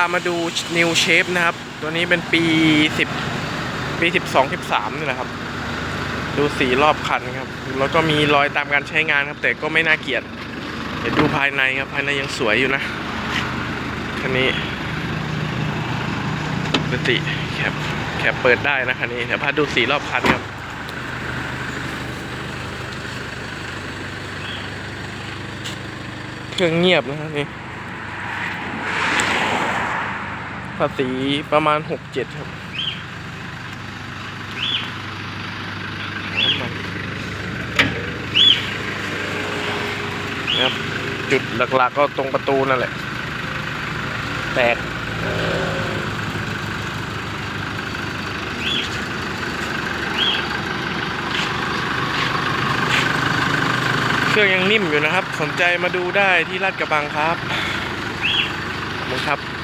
ามาดู New Shape นะครับ ตัวนี้เป็นปี 10 ปี 12 13นี่แหละครับ ดูสีรอบคันครับ แล้วก็มีรอยตามการใช้งานครับ แต่ก็ไม่น่าเกลียดเดี๋ยวดูภายในครับ ภายในยังสวยอยู่นะคันนี้ปกติแคปแคปเปิดได้นะคันนี้ เดี๋ยวพาดูสีรอบคันครับเครื่องเงียบนะครับนี่ ภาษีประมาณหกเจ็ดครับนะครับ จุดหลักๆก็ตรงประตูนั่นแหละ แตกเครื่องยังนิ่มอยู่นะครับ สนใจมาดูได้ที่ลาดกระบังครับขอบคุณครับ